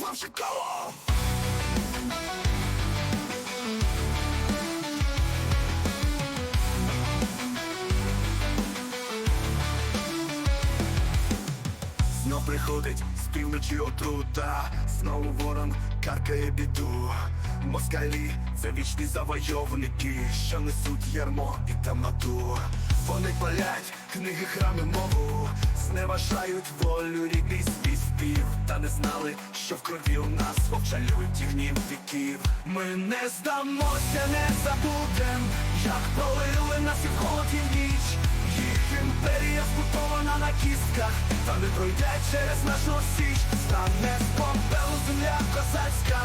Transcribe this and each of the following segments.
вам шукало. Знов приходить з півночі отрута, знову ворон каркає біду. Москалі це вічні завойовники, що несуть ярмо і темноту. Вони палять книги, храми, мову, зневажають волю, рідний свій спів. Та не знали, що в крові у нас вовчалють і гнів віків. Ми не здамося, не забудем, як полили нас і в ніч. Їх імперія збудована на кістках, та не пройде через нашу січ, стане з помпелу земля козацька,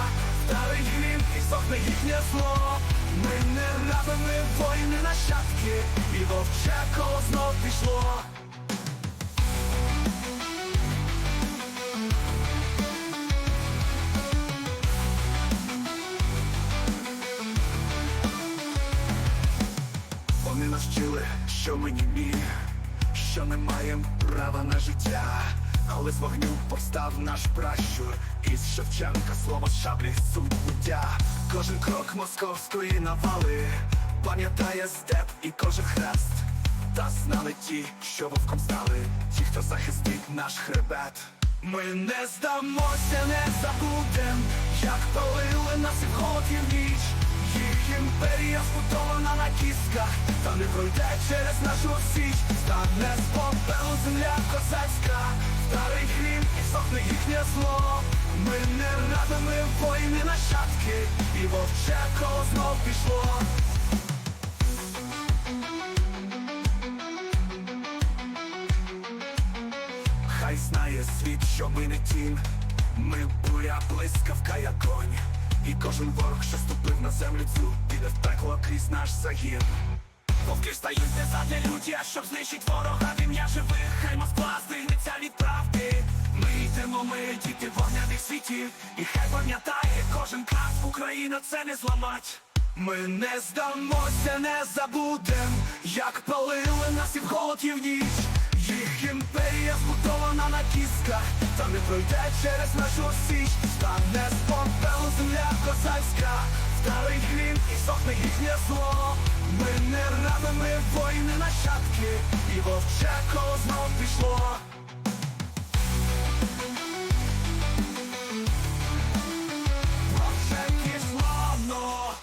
старий грім і сохне їхнє зло. Ми не раби, ми воїни нащадки, і вовче коло знов пішло. Вони нас вчили, що ми німі, що не маємо права на життя. Але з вогню повстав наш пращур Із Шевченка слово шаблі буття Кожен крок московської навали Пам'ятає степ і кожен хрест. Та знали ті, що вовком стали Ті, хто захистить наш хребет. Ми не здамося, не забудем імперія збудована на кістках, та не пройде через нашу січ, стане з попелу земля козацька, старий хрім і сохне їхнє зло. Ми не раби, ми воїни нащадки, і вовче коло знов пішло. Хай знає світ, що ми не тінь, ми буря, блискавка, як конь. І кожен ворог, що ступив на землю цю, піде в пекло крізь наш загін. Вовки встають не задля люті, щоб знищить ворога в ім'я живих, хай Москва здигнеться від правди. Ми йдемо, ми діти вогняних світів, і хай пам'ятає кожен крак, Україна це не зламать. Ми не здамося, не забудем, як палили нас і в холод і в ніч. Їх імперія збудована на кістках, та не пройде через нашу січ, стане з помпелу земля козацька, старий грім і сохне їхнє зло. Ми не раби, ми воїни нащадки, і вовче коло знов пішло. Вовче кисловно.